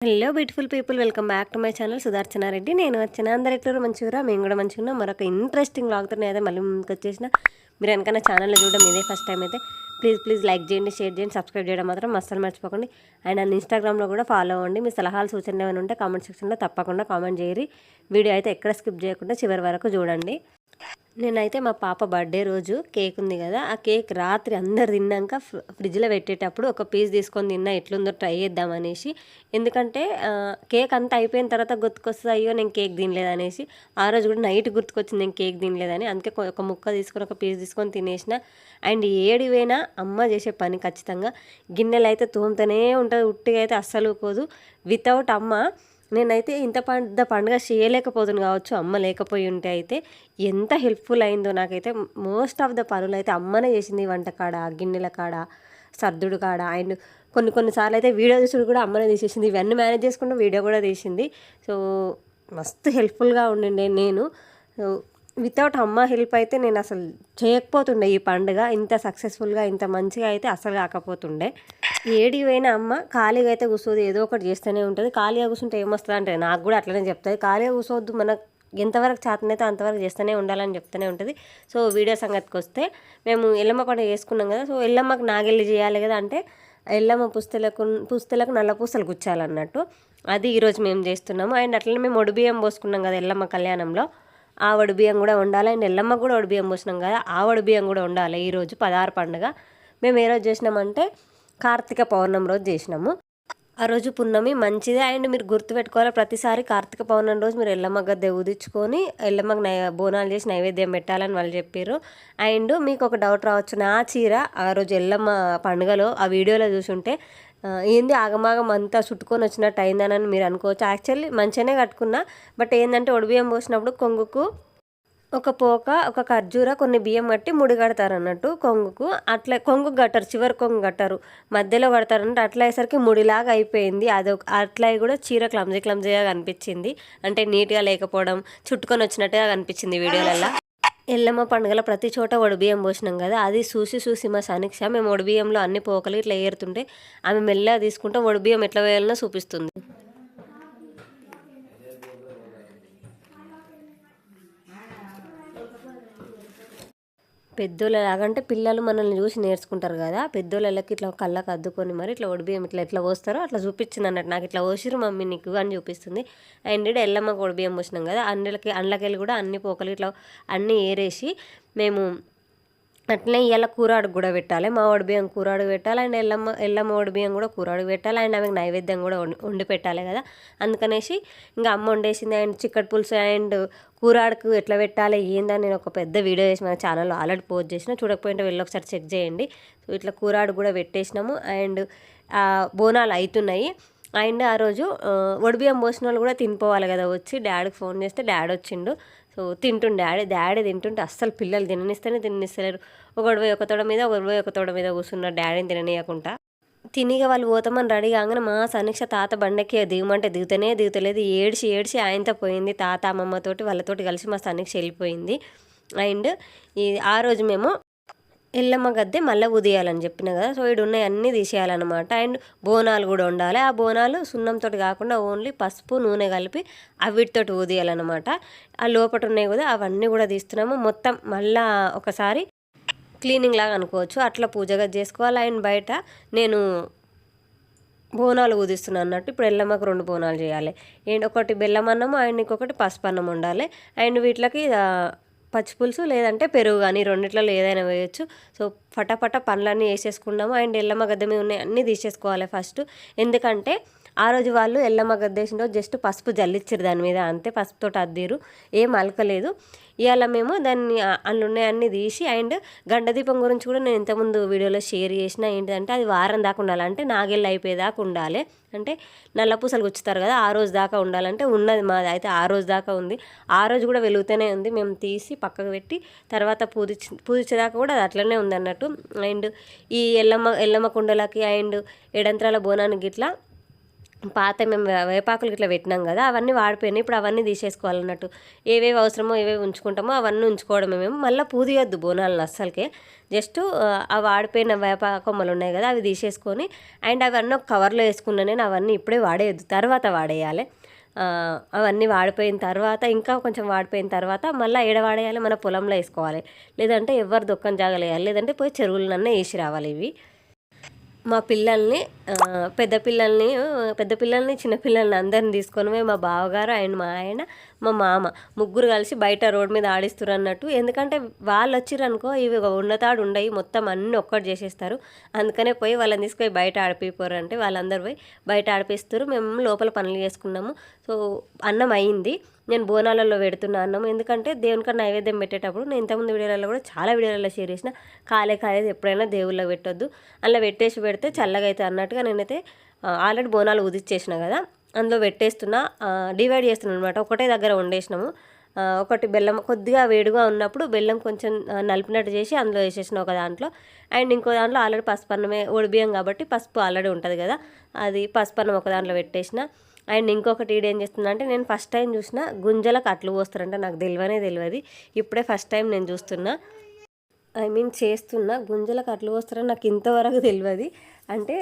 Hello beautiful people welcome back to my channel సుదర్శనారెడ్డి నేను వచ్చిన అందరు ఎట్లా మంచిగా మేము కూడా మంచిగా ఉన్నాం. మరొక ఇంట్రెస్టింగ్ లాగ్తో అయితే మళ్ళీ ముందుకు వచ్చేసిన. మీరు వెనకన్నా ఛానల్లో చూడడం ఇదే ఫస్ట్ టైం అయితే ప్లీజ్ ప్లీజ్ లైక్ చేయండి షేర్ చేయండి సబ్స్క్రైబ్ చేయడం మాత్రం అస్సలు మర్చిపోకండి. అండ్ నన్ను ఇన్స్టాగ్రామ్లో కూడా ఫాలో అవ్వండి. మీ సలహాలు సూచనలు ఏమైనా ఉంటే కామెంట్ సెక్షన్లో తప్పకుండా కామెంట్ చేయరు వీడియో అయితే ఎక్కడ స్కిప్ చేయకుండా చివరి వరకు చూడండి. నేనైతే మా పాప బర్త్డే రోజు కేక్ ఉంది కదా ఆ కేక్ రాత్రి అందరు తిన్నాక ఫ్రిడ్జ్లో పెట్టేటప్పుడు ఒక పీస్ తీసుకొని తిన్నా ఎట్లుందో ట్రై చేద్దాం అనేసి. ఎందుకంటే కేక్ అంతా అయిపోయిన తర్వాత గుర్తుకొస్తుంది అయ్యో నేను కేక్ తినలేదు అనేసి. ఆ రోజు కూడా నైట్ గుర్తుకొచ్చింది నేను కేక్ తినలేదని. అందుకే ఒక ముక్క తీసుకొని ఒక పీస్ తీసుకొని తినేసిన. అండ్ ఏడివైనా అమ్మ చేసే పని ఖచ్చితంగా. గిన్నెలు అయితే తోముతూనే ఉంటుంది ఉట్టిగా అయితే అస్సలు పోదు వితౌట్ అమ్మ నేనైతే ఇంత పెద్ద పండుగ చేయలేకపోతుంది కావచ్చు అమ్మ లేకపోయి ఉంటే అయితే ఎంత హెల్ప్ఫుల్ అయిందో నాకైతే మోస్ట్ ఆఫ్ ద పనులు అయితే అమ్మనే చేసింది వంట కాడ గిన్నెల కాడ సర్దుడు కాడ అండ్ కొన్ని కొన్నిసార్లు అయితే వీడియో చూసుడు కూడా అమ్మనే తీసేసింది. ఇవన్నీ మేనేజ్ చేసుకుంటూ వీడియో కూడా తీసింది. సో మస్తు హెల్ప్ఫుల్గా ఉండిండే నేను. సో వితౌట్ అమ్మ హెల్ప్ అయితే నేను అసలు చేయకపోతుండే ఈ పండుగ. ఇంత సక్సెస్ఫుల్గా ఇంత మంచిగా అయితే అసలు కాకపోతుండే. ఏడి పోయిన అమ్మ ఖాళీగా అయితే కూర్చోదు ఏదో ఒకటి చేస్తూనే ఉంటుంది. ఖాళీగా కూర్చుంటే ఏమొస్తుంది అంటే నాకు కూడా అట్లనే చెప్తుంది. ఖాళీగా కూర్చోవద్దు మన ఎంతవరకు చేతనైతే అంతవరకు చేస్తూనే ఉండాలని చెప్తూనే ఉంటుంది. సో వీడియో సంగతికి వస్తే మేము ఎల్లమ్మ పండుగ చేసుకున్నాం కదా సో ఎల్లమ్మకు నాగెళ్ళి చేయాలి కదా అంటే ఎల్లమ్మ పుస్తలకు పుస్తలకు నల్ల పూసలు గుచ్చాలన్నట్టు. అది ఈరోజు మేము చేస్తున్నాము. అండ్ అట్లనే మేము ఒడిబియ్యం పోసుకున్నాం కదా ఎల్లమ్మ కళ్యాణంలో. ఆ వడిబియ్యం కూడా ఉండాలి అండ్ ఎల్లమ్మ కూడా వడిబియ్యం పోసినాం కదా ఆ వడిబియ్యం కూడా ఉండాలి ఈరోజు పదహారు పండుగ. మేము ఏ రోజు చేసినామంటే కార్తీక పౌర్ణమి రోజు చేసినాము. ఆ రోజు పున్నమి మంచిదే. అండ్ మీరు గుర్తుపెట్టుకోవాలి ప్రతిసారి కార్తీక పౌర్ణమి రోజు మీరు ఎల్లమ్మ గద్దె ఉదించుకొని ఎల్లమ్మకి నై బోనాలు చేసి నైవేద్యం పెట్టాలని వాళ్ళు చెప్పారు అండ్ మీకు ఒక డౌట్ రావచ్చు నా చీర ఆ రోజు ఎల్లమ్మ పండుగలో ఆ వీడియోలో చూసుంటే ఏంది ఆగమాగం అంతా చుట్టుకొని వచ్చినట్టు అయిందని మీరు అనుకోవచ్చు. యాక్చువల్లీ మంచిగానే కట్టుకున్నా బట్ ఏంటంటే ఒడిబియ్యం పోసినప్పుడు కొంగుకు ఒక పోక ఒక ఖర్జూర కొన్ని బియ్యం కట్టి ముడి కడతారు అన్నట్టు కొంగుకు. అట్లా కొంగు కట్టరు చివరి కొంగు కట్టరు మధ్యలో కడతారు అన్నట్టు అట్లా అయ్యేసరికి ముడిలాగా అయిపోయింది. అది ఒక- అట్లా కూడా చీర క్లమ్జీ క్లమ్జీగా కనిపించింది. అంటే నీట్గా లేకపోవడం చుట్టుకొని వచ్చినట్టుగా కనిపించింది వీడియోలలో ఎల్లమ్మ పండుగల ప్రతి చోట ఒడిబియ్యం పోసినాం కదా. అది చూసి చూసి మా సానిక్ష మేము ఒడిబియ్యంలో అన్ని పోకలు ఇట్లా ఏరుతుంటే ఆమె మెల్లగా తీసుకుంటే ఒడిబియ్యం ఎట్లా వేయాలనో చూపిస్తుంది. పెద్దోళ్ళలాగా అంటే పిల్లలు మనల్ని చూసి నేర్చుకుంటారు కదా పెద్దోళ్ళకి ఇట్లా కళ్ళకు అద్దుకొని మరి ఇట్లా ఒడిబియ్యం ఇట్లా ఎట్లా పోస్తారో అట్లా చూపించింది అన్నట్టు. నాకు ఇట్లా పోసిరు మమ్మీ నీకు అని చూపిస్తుంది. అండ్ ఎల్లమ్మకు ఒడిబియ్యం పోసినాం కదా అన్నిలకి అండ్లకెళ్ళి కూడా అన్ని పోకలు ఇట్లా అన్నీ ఏరేసి మేము అట్లనే ఇవాళ కూరాడు కూడా పెట్టాలి. మా బియ్యం కూరాడు పెట్టాలి. అండ్ ఎల్లమ్మ ఎల్లమ్మ బియ్యం కూడా కూరాడు పెట్టాలి. అండ్ ఆమెకు నైవేద్యం కూడా వండి పెట్టాలి కదా. అందుకనేసి ఇంకా అమ్మ వండేసింది. అండ్ చిక్కటి పులుసు అండ్ కూరాడుకు ఎట్లా పెట్టాలి ఏందని నేను ఒక పెద్ద వీడియో చేసి మన ఛానల్లో ఆల్రెడీ పోస్ట్ చేసిన. చూడకపోయింటే వెళ్ళి ఒకసారి చెక్ చేయండి. సో ఇట్లా కూరాడు కూడా పెట్టేసినాము. అండ్ బోనాలు అవుతున్నాయి అండ్ ఆ రోజు ఆ, పోసిన వాళ్ళు కూడా తినిపోవాలి కదా వచ్చి. డాడీకి ఫోన్ చేస్తే డాడీ వచ్చిండు. తింటుండే. డాడీ డాడీ తింటుంటే అస్సలు పిల్లలు తిననిస్తేనే తిననిస్తలేరు. ఒకటి పోయి ఒక తోడ మీద ఒకటి పోయి ఒక తోడ మీద కూర్చున్నారు డాడీని తిననీయకుండా. తినిగా వాళ్ళు పోతామని రెడీ కాగానే మా సమీక్ష తాత బండకి దిగమంటే దిగుతనే దిగుతలేదు. ఏడ్చి ఏడ్చి ఆయనతో పోయింది. తాత అమ్మమ్మతోటి వాళ్ళతోటి కలిసి మా సమీక్ష వెళ్ళిపోయింది. అండ్ ఈ ఆ రోజు మేము ఎల్లమ్మ గద్దె మళ్ళీ ఉదయాలని చెప్పిన కదా. సో ఇడు ఉన్నాయి అన్నీ తీసేయాలన్నమాట. అండ్ బోనాలు కూడా ఉండాలి. ఆ బోనాలు సున్నంతో కాకుండా ఓన్లీ పసుపు నూనె కలిపి అవిటితోటి ఊదియాలన్నమాట. ఆ లోపట ఉన్నాయి కదా అవన్నీ కూడా తీస్తున్నాము. మొత్తం మళ్ళా ఒకసారి క్లీనింగ్ లాగా అనుకోవచ్చు. అట్లా పూజగా చేసుకోవాలి. అండ్ బయట నేను బోనాలు ఊదిస్తున్నాను అన్నట్టు ఇప్పుడు ఎల్లమ్మకు రెండు బోనాలు చేయాలి. అండ్ ఒకటి బెల్లం అన్నము అండ్ ఇంకొకటి పసుపు అన్నం ఉండాలి. అండ్ వీటికి పచ్చిపులుసు లేదంటే పెరుగు కానీ రెండిట్లలో ఏదైనా వేయచ్చు. సో ఫటాఫట పనులన్నీ వేసేసుకున్నాము అండ్ ఎల్లమ్మ గద్దె మీద ఉన్నాయి అన్నీ తీసేసుకోవాలి ఫస్ట్. ఎందుకంటే ఆ రోజు వాళ్ళు ఎల్లమ్మ గద్దేసిన రోజు జస్ట్ పసుపు జల్లిచ్చారు దాని మీద అంతే పసుపుతో అద్దిరు. ఏం అలకలేదు. ఇవాళ మేము దాన్ని ఆ- అందులో తీసి అండ్ గండదీపం గురించి కూడా నేను ఇంతకుముందు వీడియోలో షేర్ చేసిన ఏంటంటే అది వారం దాకా ఉండాలి. అంటే నాగెళ్ళి అయిపోయేదాకా ఉండాలి. అంటే నల్ల పూసలు గుచ్చుతారు కదా ఆ రోజు దాకా ఉండాలంటే ఉన్నది మాది. అయితే ఆ రోజు దాకా ఉంది. ఆ రోజు కూడా వెలుగుతూనే ఉంది. మేము తీసి పక్కకు పెట్టి తర్వాత పూజించి పూజించేదాకా కూడా అది అట్లనే ఉంది అన్నట్టు అండ్ ఈ ఎల్లమ్మ ఎల్లమ్మ కుండలకి అండ్ ఎడంత్రాల బోనానికి ఇట్లా పాత మేము వేపాకులు ఇట్లా పెట్టినాం కదా అవన్నీ వాడిపోయినాయి. ఇప్పుడు అవన్నీ తీసేసుకోవాలన్నట్టు ఏవేవి అవసరమో ఏవేవి ఉంచుకుంటామో అవన్నీ ఉంచుకోవడమే మేము. మళ్ళీ పూదియొద్దు బోనాలను అస్సలకే. జస్ట్ ఆ వాడిపోయిన వేప కొమ్మలు ఉన్నాయి కదా అవి తీసేసుకొని అండ్ అవన్నీ ఒక కవర్లో వేసుకున్నా నేను అవన్నీ ఇప్పుడే వాడేయద్దు. తర్వాత వాడేయాలి. అవన్నీ వాడిపోయిన తర్వాత ఇంకా కొంచెం వాడిపోయిన తర్వాత మళ్ళీ ఏడ వాడేయాలి? మన పొలంలో వేసుకోవాలి. లేదంటే ఎవరి దొక్కని జాగలేయాలి. లేదంటే పోయి చెరువులనన్నా వేసి రావాలి ఇవి. మా పిల్లల్ని పెద్ద పిల్లల్ని పెద్ద పిల్లల్ని చిన్న పిల్లల్ని అందరిని తీసుకొని పోయి మా బావగారు అండ్ మా ఆయన మా మామ ముగ్గురు కలిసి బయట రోడ్ మీద ఆడిస్తారు అన్నట్టు. ఎందుకంటే వాళ్ళు వచ్చిరనుకో ఇవి ఉన్నతాడు ఉండయి మొత్తం అన్నీ ఒక్కటి చేసేస్తారు. అందుకనే పోయి వాళ్ళని తీసుకుపోయి బయట ఆడిపోయిపోరు అంటే వాళ్ళందరూ పోయి బయట ఆడిపిస్తారు మేము లోపల పనులు చేసుకున్నాము. సో అన్నం అయింది. నేను బోనాలలో పెడుతున్నా అన్నం. ఎందుకంటే దేవునికి నైవేద్యం పెట్టేటప్పుడు నేను ఇంతకుముందు వీడియోలలో కూడా చాలా వీడియోలలో షేర్ చేసిన కాలే కాలేదు ఎప్పుడైనా దేవుళ్ళో పెట్టొద్దు. అలా పెట్టేసి పెడితే చల్లగా అవుతుంది అన్నట్టుగా నేనైతే ఆల్రెడీ బోనాలు ఉదిచ్చేసిన కదా. అందులో పెట్టేస్తున్నా డివైడ్ చేస్తున్నాను అనమాట ఒకటే దగ్గర వండేసినాము. ఒకటి బెల్లం కొద్దిగా వేడిగా ఉన్నప్పుడు బెల్లం కొంచెం నలిపినట్టు చేసి అందులో వేసేసిన ఒక దాంట్లో. అండ్ ఇంకో దాంట్లో ఆల్రెడీ పసుపు అన్నమే ఒడిబియ్యం కాబట్టి పసుపు ఆల్రెడీ ఉంటుంది కదా అది పసుపు అన్నం ఒక దాంట్లో పెట్టేసిన. అండ్ ఇంకొకటి ఈడు ఏం చేస్తుందంటే అంటే నేను ఫస్ట్ టైం చూసిన గుంజలకు అట్లు పోస్తారంటే నాకు తెలియనే తెలియదు ఇప్పుడే ఫస్ట్ టైం నేను చూస్తున్నా. ఐ మీన్ చేస్తున్నా గుంజలకు అట్లు పోస్తారని నాకు ఇంతవరకు తెలియదు అంటే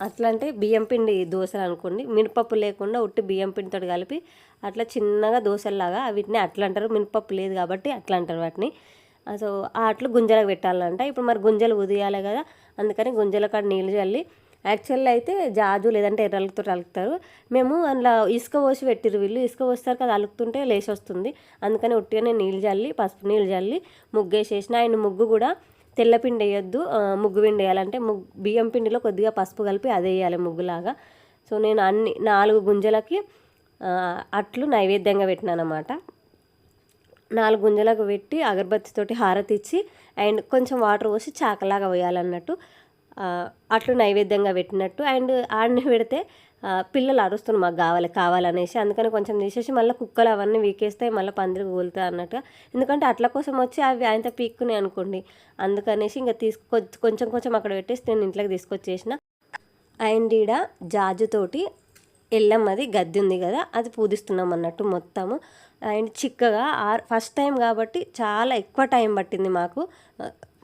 అట్లా అంటే బియ్యం పిండి దోశలు అనుకోండి మినపప్పు లేకుండా ఉట్టి బియ్యం పిండితో కలిపి అట్లా చిన్నగా దోశల్లాగా వీటిని అట్లా అంటారు మినపప్పు లేదు కాబట్టి అట్లా అంటారు వాటిని. సో ఆ అట్లు గుంజలకు పెట్టాలంట. ఇప్పుడు మరి గుంజలు ఉదయాలి కదా అందుకని గుంజల కాడ నీళ్ళు చల్లి యాక్చువల్గా అయితే జాజు లేదంటే ఎర్రలతో అలుకుతారు. మేము అందులో ఇసుక పోసి పెట్టిరు వీళ్ళు. ఇసుక పోస్తారు కదా అలుకుతుంటే లేచి వస్తుంది అందుకని ఉట్టిగానే నీళ్ళు చల్లి పసుపు నీళ్ళు చల్లి ముగ్గేసేసిన. ఆయన ముగ్గు కూడా తెల్ల పిండి వేయొద్దు. ముగ్గు పిండి వేయాలంటే ముగ్గు బియ్యం పిండిలో కొద్దిగా పసుపు కలిపి అదే వేయాలి ముగ్గులాగా. సో నేను అన్ని నాలుగు గుంజలకి అట్లు నైవేద్యంగా పెట్టినాను అనమాట నాలుగు గుంజలకు పెట్టి అగరబత్తితోటి హారతి ఇచ్చి అండ్ కొంచెం వాటర్ పోసి చాకలాగా వేయాలన్నట్టు. అట్లు నైవేద్యంగా పెట్టినట్టు అండ్ ఆడిని పెడితే పిల్లలు అరుస్తున్నారు మాకు కావాలి కావాలనేసి. అందుకని కొంచెం తీసేసి మళ్ళీ కుక్కలు అవన్నీ వీకేస్తాయి మళ్ళీ పందిరి కూలుతాయి అన్నట్టుగా. ఎందుకంటే అట్ల కోసం వచ్చి అవి ఆయనతో పీక్కునే అనుకోండి. అందుకనేసి ఇంకా తీసుకొ కొంచెం కొంచెం అక్కడ పెట్టేసి నేను ఇంట్లోకి తీసుకొచ్చేసిన. అండ్ ఈడ జాజుతోటి ఎల్లమ్మది గద్దె ఉంది కదా అది పూజిస్తున్నాం అన్నట్టు మొత్తము. అండ్ చిక్కగా ఆర్ ఫస్ట్ టైం కాబట్టి చాలా ఎక్కువ టైం పట్టింది మాకు.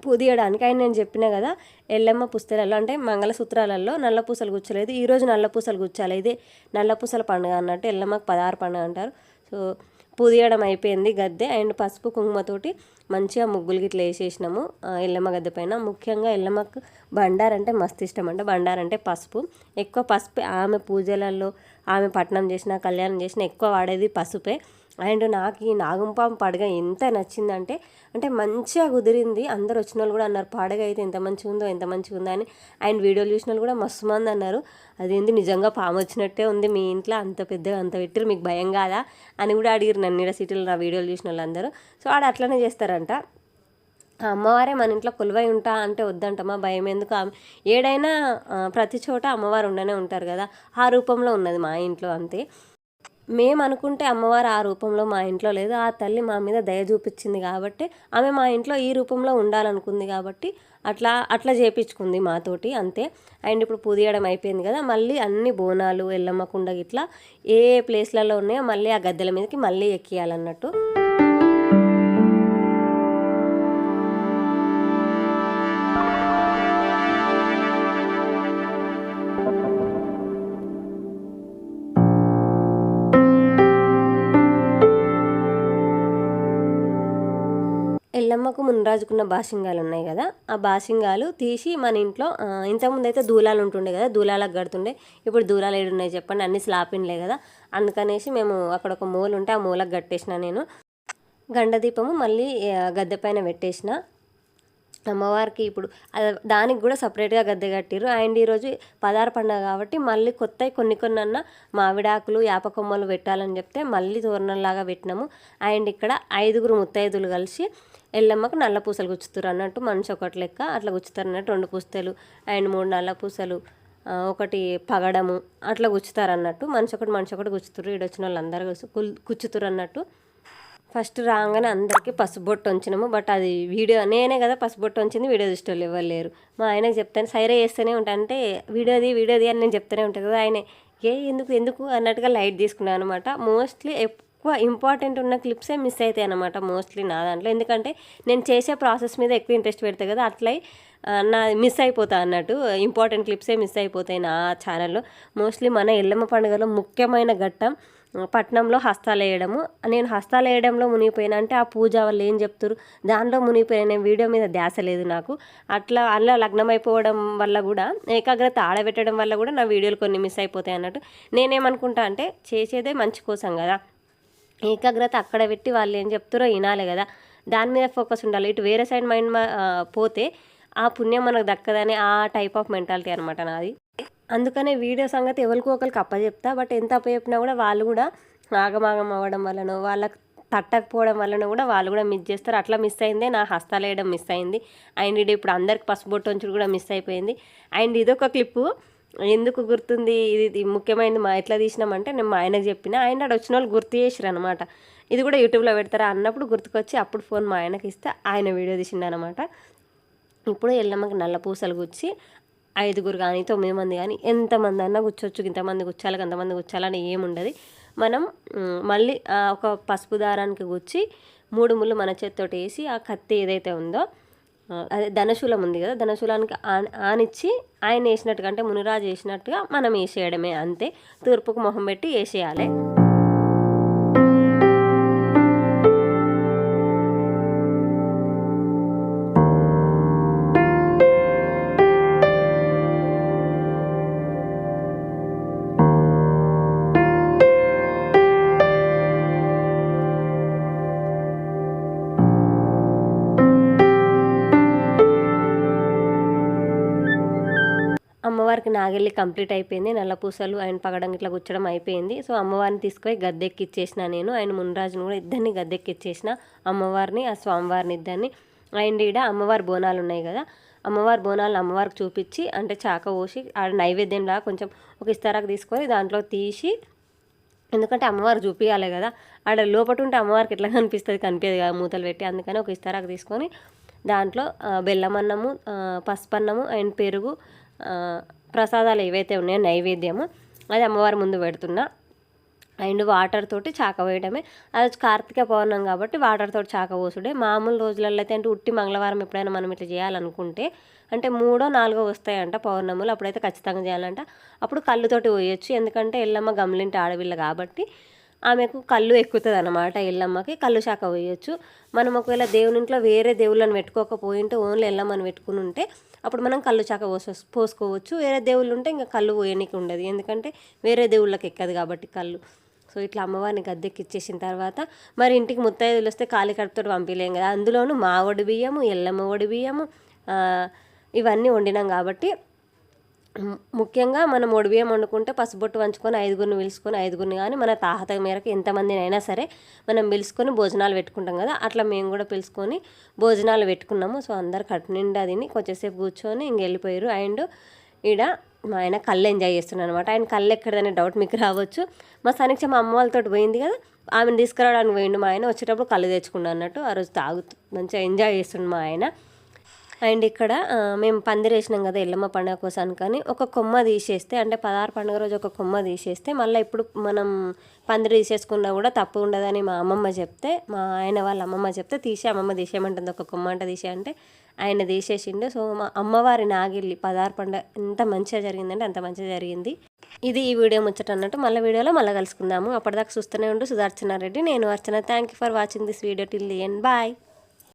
పూదియడానికి. ఆయన నేను చెప్పిన కదా ఎల్లమ్మ పుస్తకాలలో అంటే మంగళసూత్రాలలో నల్ల పూసలు గుచ్చలేదు. ఈరోజు నల్ల పూసలు గుచ్చాలి. ఇది నల్ల పూసల పండుగ అన్నట్టు ఎల్లమ్మకు పదహారు పండుగ అంటారు. సో పూదియడం అయిపోయింది గద్దె. అండ్ పసుపు కుంకుమతోటి మంచిగా ముగ్గులు గిట్ల వేసేసినాము. ఆ, ఎల్లమ్మ గద్దె పైన. ముఖ్యంగా ఎల్లమ్మకు బండారంటే మస్తు ఇష్టం అంట. బండారంటే పసుపు. ఎక్కువ పసుపు ఆమె పూజలలో ఆమె పట్నం చేసిన కళ్యాణం చేసిన ఎక్కువ వాడేది పసుపే. అండ్ నాకు ఈ నాగంపాము పడగ ఎంత నచ్చిందంటే అంటే మంచిగా కుదిరింది. అందరు వచ్చిన వాళ్ళు కూడా అన్నారు పడగ అయితే ఎంత మంచిగా ఉందో ఎంత మంచిగా ఉందో అని. అండ్ వీడియోలు చూసిన వాళ్ళు కూడా మస్తు మంది అన్నారు అదేంది నిజంగా పాము వచ్చినట్టే ఉంది మీ ఇంట్లో అంత పెద్దగా అంత పెట్టిరు మీకు భయం కాదా? అని కూడా అడిగారు నన్ను సిటీలో నా వీడియోలు చూసిన వాళ్ళందరూ సో ఆడ అట్లనే చేస్తారంట. అమ్మవారే మన ఇంట్లో కొలువై ఉంటా అంటే వద్దంటమ్మా భయం. ఎందుకు? ఆమె ఏడైనా ప్రతి చోట అమ్మవారు ఉండనే ఉంటారు కదా. ఆ రూపంలో ఉన్నది మా ఇంట్లో అంతే. మేము అనుకుంటే అమ్మవారు ఆ రూపంలో మా ఇంట్లో లేదు. ఆ తల్లి మా మీద దయ చూపించింది కాబట్టి ఆమె మా ఇంట్లో ఈ రూపంలో ఉండాలనుకుంది కాబట్టి అట్లా అట్లా చేపించుకుంది మాతోటి అంతే. అండ్ ఇప్పుడు పూదియడం అయిపోయింది కదా మళ్ళీ అన్ని బోనాలు ఎల్లమ్మ కుండ ఇట్లా ఏ ఏ ప్లేస్లలో ఉన్నాయో మళ్ళీ ఆ గద్దెల మీదకి మళ్ళీ ఎక్కియాలన్నట్టు. ఎల్లమ్మకు మున్రాజుకున్న బాసింగాలు ఉన్నాయి కదా. ఆ బాసింగాలు తీసి మన ఇంట్లో ఇంతకుముందు అయితే దూలాలు ఉంటుండే కదా దూలాలకు కడుతుండే. ఇప్పుడు దూలాలు ఏడున్నాయి చెప్పండి అన్ని స్లాపిన్లే కదా. అందుకనేసి మేము అక్కడ ఒక మూల ఉంటే ఆ మూలకు కట్టేసిన నేను. గండదీపము మళ్ళీ గద్దె పైన పెట్టేసిన. అమ్మవారికి ఇప్పుడు దానికి కూడా సపరేట్గా గద్దె కట్టిరు అండ్ ఈరోజు పదార్ పండుగ కాబట్టి మళ్ళీ కొత్త కొన్ని కొన్ని అన్న మామిడాకులు యాపకొమ్మలు పెట్టాలని చెప్తే మళ్ళీ తోరణంలాగా పెట్టినాము. అండ్ ఇక్కడ ఐదుగురు ముత్తైదులు కలిసి ఎల్లమ్మకు నల్ల పూసలు గుచ్చుతారు అన్నట్టు మనిషి ఒకటి లెక్క అట్లా గుచ్చుతారు అన్నట్టు రెండు పుస్తలు అండ్ మూడు నల్ల పూసలు ఒకటి పగడము అట్లా గుచ్చుతారు అన్నట్టు మనిషి ఒకటి మనిషి ఒకటి గుచ్చుతారు ఈడ వచ్చిన వాళ్ళందరూ గుచ్చు- గుచ్చుతారు అన్నట్టు. ఫస్ట్ రాగానే అందరికీ పసుబొట్టు ఉంచినాము బట్ అది వీడియో నేనే కదా పసుబొట్టు ఉంచింది వీడియో చూసేవాళ్ళు ఎవరు లేరు. మా ఆయనకు చెప్తాను సైరే చేస్తూనే ఉంటాను అంటే వీడియోది వీడియోది అని నేను చెప్తూనే ఉంటాను కదా ఆయన ఏ ఎందుకు ఎందుకు అన్నట్టుగా లైట్ తీసుకున్నాను అనమాట మోస్ట్లీ ఎక్కువ ఇంపార్టెంట్ ఉన్న క్లిప్సే మిస్ అవుతాయి అనమాట మోస్ట్లీ నా దాంట్లో. ఎందుకంటే నేను చేసే ప్రాసెస్ మీద ఎక్కువ ఇంట్రెస్ట్ పెడతా కదా అట్లయి నా మిస్ అయిపోతా అన్నట్టు ఇంపార్టెంట్ క్లిప్సే మిస్ అయిపోతాయి నా ఛానల్లో మోస్ట్లీ మన ఎల్లమ్మ పండుగలో ముఖ్యమైన ఘట్టం పట్నంలో హస్తాలు వేయడము. నేను హస్తాలు వేయడంలో మునిగిపోయినా. అంటే ఆ పూజ వాళ్ళు ఏం చెప్తారు? దానిలో మునిగిపోయిన. నేను వీడియో మీద ధ్యాస లేదు నాకు. అట్లా అలా లగ్నం అయిపోవడం వల్ల కూడా ఏకాగ్రత ఆడబెట్టడం వల్ల కూడా నా వీడియోలు కొన్ని మిస్ అయిపోతాయి అన్నట్టు. నేనేమనుకుంటా అంటే చేసేదే మంచి కోసం కదా. ఏకాగ్రత అక్కడ పెట్టి వాళ్ళు ఏం చెప్తారో వినాలి కదా. దాని మీద ఫోకస్ ఉండాలి. ఇటు వేరే సైడ్ మైండ్ మా- పోతే ఆ పుణ్యం మనకు దక్కదని ఆ టైప్ ఆఫ్ మెంటాలిటీ అనమాట నాది. అందుకనే వీడియో సంగతి ఎవరికో ఒకరికి అప్పచెప్తా బట్ ఎంత అప్పచెప్పినా కూడా వాళ్ళు కూడా ఆగమాగం అవ్వడం వలన వాళ్ళకి తట్టకపోవడం వలన కూడా వాళ్ళు కూడా మిస్ చేస్తారు. అట్లా మిస్ అయిందే నా హస్తాలు వేయడం మిస్ అయింది. అండ్ ఇది ఇప్పుడు అందరికి పసుపు బొట్టు ఉంచుడు కూడా మిస్ అయిపోయింది. అండ్ ఇదొక క్లిప్పు ఎందుకు గుర్తుంది? ఇది ముఖ్యమైనది మా ఎట్లా తీసినామంటే నేను మా ఆయనకు చెప్పిన ఆయన అక్కడ వచ్చిన వాళ్ళు గుర్తు చేసిరు అనమాట ఇది కూడా యూట్యూబ్లో పెడతారా అన్నప్పుడు గుర్తుకొచ్చి అప్పుడు ఫోన్ మా ఆయనకి ఇస్తే ఆయన వీడియో తీసిండు అనమాట ఇప్పుడు ఎల్లమ్మకి నల్ల పూసలు గుచ్చి ఐదుగురు కానీ తొమ్మిది మంది కానీ ఎంతమంది అన్నా కూర్చోవచ్చు ఇంతమంది కూర్చోాలి అంతమంది కూర్చోాలని ఏముండదు. మనం మళ్ళీ ఒక పసుపు దారానికి గుచ్చి మూడు ముళ్ళు మన చేతితోటి వేసి ఆ కత్తి ఏదైతే ఉందో అదే ధనశూలం ఉంది కదా ధనశూలానికి ఆన్ ఆనిచ్చి ఆయన వేసినట్టుగా అంటే మునిరాజు వేసినట్టుగా మనం వేసేయడమే అంతే. తూర్పుకు మొహం పెట్టి వేసేయాలి. అమ్మవారికి నాగెళ్ళి కంప్లీట్ అయిపోయింది. నల్లపూసలు ఆయన పగడం ఇట్లా గుచ్చడం అయిపోయింది. సో అమ్మవారిని తీసుకొని గద్దెక్కిచ్చేసిన నేను. ఆయన మున్రాజును కూడా ఇద్దరిని గద్దెక్కిచ్చేసిన అమ్మవారిని ఆ స్వామివారిని ఇద్దరిని. అండ్ ఈడ అమ్మవారి బోనాలు ఉన్నాయి కదా అమ్మవారి బోనాలు అమ్మవారికి చూపించి అంటే చాక పోసి ఆడ నైవేద్యంలా కొంచెం ఒక ఇస్తారాకు తీసుకొని దాంట్లో తీసి ఎందుకంటే అమ్మవారు చూపించాలి కదా ఆడ లోపల ఉంటే అమ్మవారికి ఎట్లా కనిపిస్తుంది కనిపించదు కదా మూతలు పెట్టి. అందుకని ఒక ఇస్తారాకు తీసుకొని దాంట్లో బెల్లమన్నము బెల్లం అన్నము అండ్ పెరుగు ప్రసాదాలు ఏవైతే ఉన్నాయో నైవేద్యము అది అమ్మవారి ముందు పెడుతున్నా. అండ్ వాటర్ తోటి చాక వేయడమే. అది వచ్చి కార్తీక పౌర్ణం కాబట్టి వాటర్ తోటి చాక పోసుడే. మామూలు రోజులలో అయితే అంటే ఉట్టి మంగళవారం ఎప్పుడైనా మనం ఇట్లా చేయాలనుకుంటే అంటే మూడో నాలుగో వస్తాయంట పౌర్ణములు. అప్పుడైతే ఖచ్చితంగా చేయాలంట. అప్పుడు కళ్ళుతోటి పోయొచ్చు. ఎందుకంటే ఎల్లమ్మ గమలింటి ఆడవిల్ల కాబట్టి ఆమెకు కళ్ళు ఎక్కుతుంది అనమాట ఎల్లమ్మకి. కళ్ళు శాఖ పోయొచ్చు. మనం ఒకవేళ దేవుని ఇంట్లో వేరే దేవుళ్ళని పెట్టుకోకపోయింటే ఓన్లీ ఎల్లమ్మని పెట్టుకుని ఉంటే అప్పుడు మనం కళ్ళు శాఖ పోస పోసుకోవచ్చు. వేరే దేవుళ్ళు ఉంటే ఇంకా కళ్ళు పోయనికి ఉండదు. ఎందుకంటే వేరే దేవుళ్ళకి ఎక్కదు కాబట్టి కళ్ళు. సో ఇట్లా అమ్మవారిని గద్దెక్కిచ్చేసిన తర్వాత మరి ఇంటికి ముత్తైదులు వస్తే ఖాళీ కడుపుతో పంపించలేం కదా. అందులోనూ మా ఒడి బియ్యము ఎల్లమ్మ ఒడి బియ్యము ఇవన్నీ వండినాం కాబట్టి ముఖ్యంగా మనం ఒడిబియ్యం వండుకుంటే పసుబొట్టు వంచుకొని ఐదుగురిని పిలుచుకొని ఐదుగురిని కానీ మన తాహత మేరకు ఎంతమందిని అయినా సరే మనం పిలుచుకొని భోజనాలు పెట్టుకుంటాం కదా. అట్లా మేము కూడా పిలుచుకొని భోజనాలు పెట్టుకున్నాము. సో అందరు కట్టు నిండా తిని కొంచెంసేపు కూర్చొని ఇంక వెళ్ళిపోయారు. అండ్ ఈడ మా ఆయన కళ్ళు ఎంజాయ్ చేస్తున్నాను అనమాట ఆయన కళ్ళు ఎక్కడదనే డౌట్ మీకు రావచ్చు. మా సనిక్ష మా అమ్మ వాళ్ళతో పోయింది కదా. ఆమెను తీసుకురావడానికి పోయిండు మా ఆయన. వచ్చేటప్పుడు కళ్ళు తెచ్చుకున్నాను అన్నట్టు ఆ రోజు తాగుతూ మంచిగా ఎంజాయ్ చేస్తుండు మా ఆయన. అండ్ ఇక్కడ మేము పందిరేసినాం కదా ఎల్లమ్మ పండుగ కోసం కానీ ఒక కొమ్మ తీసేస్తే అంటే పదహారు పండుగ రోజు ఒక కొమ్మ తీసేస్తే మళ్ళీ ఇప్పుడు మనం పందిరి తీసేసుకున్నా కూడా తప్పు ఉండదని మా అమ్మమ్మ చెప్తే మా ఆయన వాళ్ళ అమ్మమ్మ చెప్తే తీసి అమ్మమ్మ తీసేయమంటుంది. ఒక కొమ్మ అంటే తీసే అంటే ఆయన తీసేసిండు. సో మా అమ్మవారి నాగిల్లి పదహారు పండుగ ఎంత మంచిగా జరిగిందంటే అంత మంచిగా జరిగింది. ఇది ఈ వీడియో ముచ్చట అన్నట్టు మళ్ళీ వీడియోలో మళ్ళీ కలుసుకుందాము. అప్పటిదాకా చూస్తూనే ఉండు. సుధార్చన రెడ్డి నేను Archana. Thank you for watching this video till the end bye